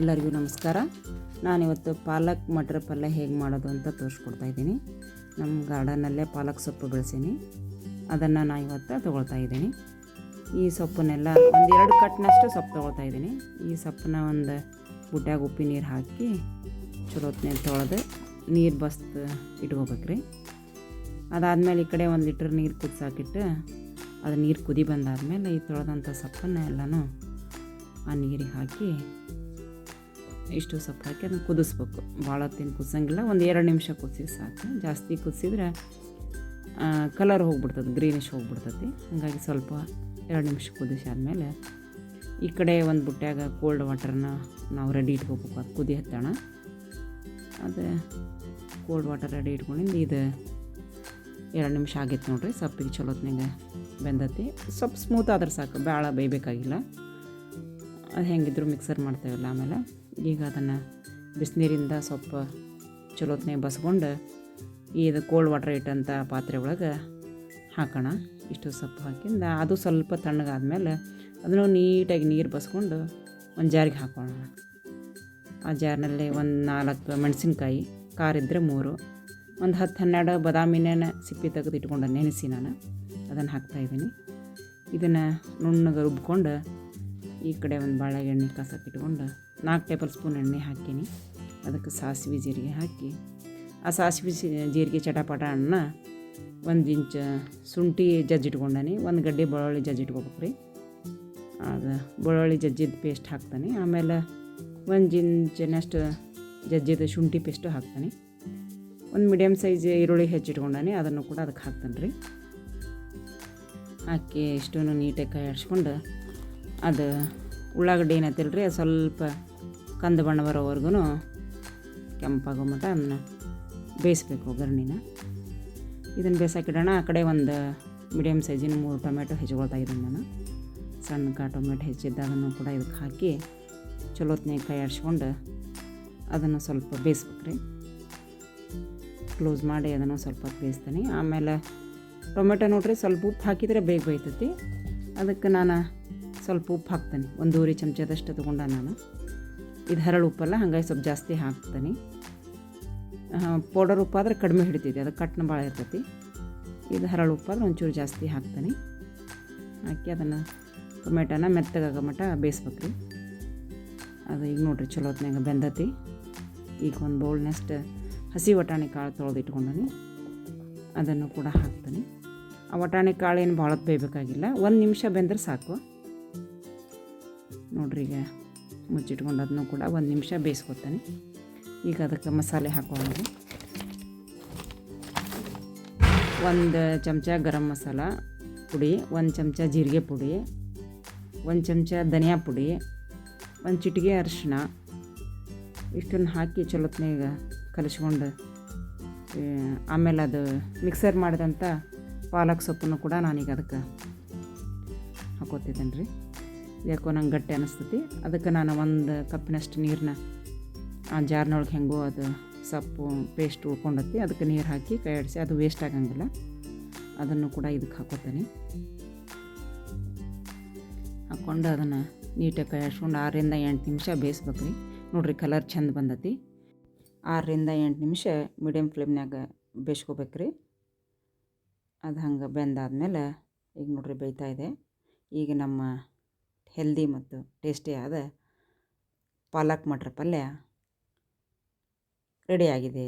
ಎಲ್ಲರಿಗೂ ನಮಸ್ಕಾರ. ನಾನಿವತ್ತು ಪಾಲಕ್ ಮಟರ್ ಪಲ್ಯ ಹೇಗೆ ಮಾಡೋದು ಅಂತ ತೋರಿಸ್ಕೊಡ್ತಾ ಇದ್ದೀನಿ. ನಮ್ಮ ಗಾರ್ಡನಲ್ಲೇ ಪಾಲಕ್ ಸೊಪ್ಪು ಬೆಳೆಸೀನಿ. ಅದನ್ನು ನಾನು ಇವತ್ತು ತೊಗೊಳ್ತಾ ಇದ್ದೀನಿ. ಈ ಸೊಪ್ಪನ್ನೆಲ್ಲ ಒಂದು ಎರಡು ಕಟ್ನಷ್ಟು ಸೊಪ್ಪು ತೊಗೊಳ್ತಾ ಇದ್ದೀನಿ. ಈ ಸೊಪ್ಪನ್ನ ಒಂದು ಬುಟ್ಟಾಗ ಉಪ್ಪಿ ನೀರು ಹಾಕಿ ಚಲೋ ಹೊತ್ನಾಗ ತೊಳೆದು ನೀರು ಬಸ್ತು ಇಟ್ಕೋಬೇಕ್ರಿ. ಅದಾದಮೇಲೆ ಈ ಕಡೆ ಒಂದು ಲೀಟ್ರ್ ನೀರು ಕುದಿಸಾಕಿಟ್ಟು ಅದು ನೀರು ಕುದಿ ಬಂದಾದಮೇಲೆ ಈ ತೊಳೆದಂಥ ಸೊಪ್ಪನ್ನು ಎಲ್ಲನೂ ಆ ನೀರಿಗೆ ಹಾಕಿ ಇಷ್ಟು ಸೊಪ್ಪು ಹಾಕಿ ಅದನ್ನು ಕುದಿಸ್ಬೇಕು. ಭಾಳ ಹೊತ್ತೇನು ಕುದಿಸಂಗಿಲ್ಲ, ಒಂದು ಎರಡು ನಿಮಿಷ ಕುದಿಸಿ ಸಾಕು. ಜಾಸ್ತಿ ಕುದಿಸಿದ್ರೆ ಕಲರ್ ಹೋಗ್ಬಿಡ್ತದೆ ಗ್ರೀನಿಶ್ ಹೋಗ್ಬಿಡ್ತೈತಿ ಹಾಗಾಗಿ ಸ್ವಲ್ಪ ಎರಡು ನಿಮಿಷ ಕುದಿಸಿ ಆದಮೇಲೆ ಈ ಕಡೆ ಒಂದು ಬುಟ್ಟ್ಯಾಗ ಕೋಲ್ಡ್ ವಾಟರ್ನ ನಾವು ರೆಡಿ ಇಟ್ಕೋಬೇಕು. ಅದು ಕುದಿ ಹತ್ತೋಣ. ಅದು ಕೋಲ್ಡ್ ವಾಟರ್ ರೆಡಿ ಇಟ್ಕೊಂಡಿದ್ದು ಇದು ಎರಡು ನಿಮಿಷ ಆಗೈತೆ ನೋಡ್ರಿ. ಸೊಪ್ಪಿಗೆ ಚಲೋತ್ನಾಗ ಬೆಂದತಿ. ಸ್ವಲ್ಪ ಸ್ಮೂತ್ ಆದ್ರೆ ಸಾಕು. ಭಾಳ ಬೇಯಬೇಕಾಗಿಲ್ಲ. ಅದು ಹೆಂಗಿದ್ರು ಮಿಕ್ಸರ್ ಮಾಡ್ತೇವಲ್ಲ ಆಮೇಲೆ ಈಗ ಅದನ್ನು ಬಿಸಿನೀರಿಂದ ಸ್ವಲ್ಪ ಚಲೋತ್ನಾಗ ಬಸ್ಕೊಂಡು ಇದು ಕೋಲ್ಡ್ ವಾಟರ್ ಇಟ್ಟಂಥ ಪಾತ್ರೆ ಒಳಗೆ ಹಾಕೋಣ. ಇಷ್ಟು ಸೊಪ್ಪು ಹಾಕಿಂದ ಅದು ಸ್ವಲ್ಪ ತಣ್ಣಗಾದ್ಮೇಲೆ ಅದನ್ನು ನೀಟಾಗಿ ನೀರು ಬಸ್ಕೊಂಡು ಒಂದು ಜಾರಿಗೆ ಹಾಕೋಣ. ಆ ಜಾರ್ನಲ್ಲಿ ಒಂದು ನಾಲ್ಕು ಮೆಣಸಿನ್ಕಾಯಿ, ಖಾರ ಇದ್ದರೆ ಮೂರು, ಒಂದು ಹತ್ತು ಹನ್ನೆರಡು ಬಾದಾಮಿನ ಸಿಪ್ಪಿ ತೆಗೆದು ಇಟ್ಕೊಂಡು ನೆನೆಸಿ ನಾನು ಅದನ್ನು ಹಾಕ್ತಾಯಿದ್ದೀನಿ ಇದನ್ನು ನುಣ್ಣಗೆ ರುಬ್ಕೊಂಡು ಈ ಕಡೆ ಒಂದು ಬಾಳೆ ಎಣ್ಣೆ ಕಸಕ್ಕೆ ಇಟ್ಕೊಂಡು ನಾಲ್ಕು ಟೇಬಲ್ ಸ್ಪೂನ್ ಎಣ್ಣೆ ಹಾಕೀನಿ. ಅದಕ್ಕೆ ಸಾಸಿವೆ ಜೀರಿಗೆ ಹಾಕಿ. ಆ ಸಾಸಿವೆ ಜೀರಿಗೆ ಚಟಪಟ ಅನ್ನ ಒಂದು ಇಂಚ ಶುಂಠಿ ಜಜ್ಜಿಟ್ಕೊಂಡಾನಿ ಒಂದು ಗಡ್ಡೆ ಬೆಳ್ಳುಳ್ಳಿ ಜಜ್ಜಿಟ್ಕೋಬೇಕು ರೀ ಅದು ಬೆಳ್ಳುಳ್ಳಿ ಜಜ್ಜಿದ ಪೇಸ್ಟ್ ಹಾಕ್ತಾನೆ. ಆಮೇಲೆ ಒಂದು ಇಂಚಿನಷ್ಟು ಜಜ್ಜಿದ ಶುಂಠಿ ಪೇಸ್ಟು ಹಾಕ್ತಾನೆ. ಒಂದು ಮೀಡಿಯಮ್ ಸೈಜ್ ಈರುಳ್ಳಿ ಹೆಚ್ಚಿಟ್ಕೊಂಡಾನೆ ಅದನ್ನು ಕೂಡ ಅದಕ್ಕೆ ಹಾಕ್ತಾನೆ ರೀ ಹಾಕಿ ಇಷ್ಟನ್ನು ನೀಟಾಗಿ ಕೈ ಆಡಿಸ್ಕೊಂಡು ಅದು ಉಳ್ಳಾಗಡ್ಡಿ ಏನೈತಿಲ್ಲ ರೀ ಸ್ವಲ್ಪ ಕಂದು ಬಣ್ಣ ಬರೋವರೆಗೂ ಕೆಂಪಾಗೋ ಮಟ್ಟ ಅದನ್ನ ಬೇಯಿಸ್ಬೇಕು ಒಗ್ಗರಣೆನ. ಇದನ್ನು ಬೇಯಿಸಾಕಿಡೋಣ ಆ ಕಡೆ ಒಂದು ಮೀಡಿಯಮ್ ಸೈಜಿನ ಮೂರು ಟೊಮೆಟೊ ಹೆಚ್ಕೊಳ್ತಾ ಇದ್ದೀನಿ ನಾನು. ಸಣ್ಣ ಕಾ ಟೊಮೆಟೊ ಹೆಚ್ಚಿದ್ದ ಕೂಡ ಇದಕ್ಕೆ ಹಾಕಿ ಚಲೋತ್ನಾಗ ಕೈ ಆಡಿಸ್ಕೊಂಡು ಅದನ್ನು ಸ್ವಲ್ಪ ಬೇಯಿಸ್ಬೇಕು ರೀ ಕ್ಲೋಸ್ ಮಾಡಿ ಅದನ್ನು ಸ್ವಲ್ಪ ಬೇಯಿಸ್ತೀನಿ. ಆಮೇಲೆ ಟೊಮೆಟೊ ನೋಡ್ರಿ ಸ್ವಲ್ಪ ಉಪ್ಪು ಹಾಕಿದರೆ ಬೇಗ ಬೇಯ್ತೈತಿ. ಅದಕ್ಕೆ ನಾನು ಸ್ವಲ್ಪ ಉಪ್ಪು ಹಾಕ್ತೀನಿ. ಒಂದೂವರೆ ಚಮಚದಷ್ಟು ತೊಗೊಂಡ ನಾನು. ಇದು ಹರಳು ಉಪ್ಪಲ್ಲ, ಹಾಗಾಗಿ ಸ್ವಲ್ಪ ಜಾಸ್ತಿ ಹಾಕ್ತೀನಿ. ಪೌಡರ್ ಉಪ್ಪಾದ್ರೆ ಕಡಿಮೆ ಹಿಡಿತೈತಿ, ಅದು ಕಟ್ನ ಭಾಳ ಇರ್ತೈತಿ. ಇದು ಹರಳು ಉಪ್ಪಾದ್ರೆ ಒಂಚೂರು ಜಾಸ್ತಿ ಹಾಕ್ತೇನೆ. ಹಾಕಿ ಅದನ್ನು ಟೊಮೆಟೋನ ಮೆತ್ತಗಾಗೋ ಮಟ್ಟ ಬೇಯಿಸ್ಬೇಕು ರೀ ಅದು ಈಗ ನೋಡಿರಿ ಚಲೋ ಹೊತ್ನಾಗ ಬೆಂದತಿ. ಈಗ ಒಂದು ಬೌಲ್ನಷ್ಟು ಹಸಿ ವಟಾಣಿ ಕಾಳು ತೊಳೆದು ಇಟ್ಕೊಂಡಿ ಅದನ್ನು ಕೂಡ ಹಾಕ್ತೀನಿ. ಆ ವಟಾಣಿ ಕಾಳು ಏನು ಭಾಳ ಬೇಯಬೇಕಾಗಿಲ್ಲ. ಒಂದು ನಿಮಿಷ ಬೆಂದ್ರೆ ಸಾಕು. ನೋಡ್ರಿ ಈಗ ಮುಚ್ಚಿಟ್ಕೊಂಡು ಅದನ್ನು ಕೂಡ ಒಂದು ನಿಮಿಷ ಬೇಯಿಸ್ಕೊತಾನೆ ಈಗ ಅದಕ್ಕೆ ಮಸಾಲೆ ಹಾಕೋಣ ಒಂದು ಚಮಚ ಗರಂ ಮಸಾಲ ಪುಡಿ, ಒಂದು ಚಮಚ ಜೀರಿಗೆ ಪುಡಿ, ಒಂದು ಚಮಚ ಧನಿಯಾ ಪುಡಿ, ಒಂದು ಚಿಟಿಗೆ ಅರಿಶಿಣ, ಇಷ್ಟನ್ನು ಹಾಕಿ ಚಲೋತ್ನಾಗ ಕಲಿಸ್ಕೊಂಡು ಆಮೇಲೆ ಅದು ಮಿಕ್ಸರ್ ಮಾಡಿದಂಥ ಪಾಲಕ್ ಸೊಪ್ಪನ್ನು ಕೂಡ ನಾನೀಗ ಅದಕ್ಕೆ ಹಾಕೋತಿದ್ದೇನೆ ರೀ ಯಾಕೋ ನಂಗೆ ಗಟ್ಟಿ ಅನಿಸ್ತೈತಿ. ಅದಕ್ಕೆ ನಾನು ಒಂದು ಕಪ್ಪಿನಷ್ಟು ನೀರನ್ನ ಆ ಜಾರ್ನೊಳಗೆ ಹೆಂಗೋ ಅದು ಸೊಪ್ಪು ಪೇಸ್ಟ್ ಉಳ್ಕೊಂಡತಿ ಅದಕ್ಕೆ ನೀರು ಹಾಕಿ ಕೈಯಾಡಿಸಿ. ಅದು ವೇಸ್ಟ್ ಆಗಂಗಿಲ್ಲ. ಅದನ್ನು ಕೂಡ ಇದಕ್ಕೆ ಹಾಕೋತೀನಿ ಹಾಕ್ಕೊಂಡು ಅದನ್ನು ನೀಟಾಗಿ ಕೈ ಆಡ್ಸ್ಕೊಂಡು ಆರರಿಂದ ಎಂಟು ನಿಮಿಷ ಬೇಯಿಸ್ಬೇಕು ರೀ. ನೋಡಿರಿ ಕಲರ್ ಚೆಂದ ಬಂದತಿ. ಆರರಿಂದ ಎಂಟು ನಿಮಿಷ ಮೀಡಿಯಮ್ ಫ್ಲೇಮ್ನಾಗ ಬೇಯಿಸ್ಕೋಬೇಕು ರೀ. ಅದು ಹಂಗೆ ಬೆಂದಾದ್ಮೇಲೆ ಈಗ ನೋಡ್ರಿ ಬೇಯ್ತಾ ಇದೆ. ಈಗ ನಮ್ಮ ಹೆಲ್ದಿ ಮತ್ತು ಟೇಸ್ಟಿಯಾದ ಪಾಲಕ್ ಮಟ್ರ್ ಪಲ್ಯ ರೆಡಿಯಾಗಿದೆ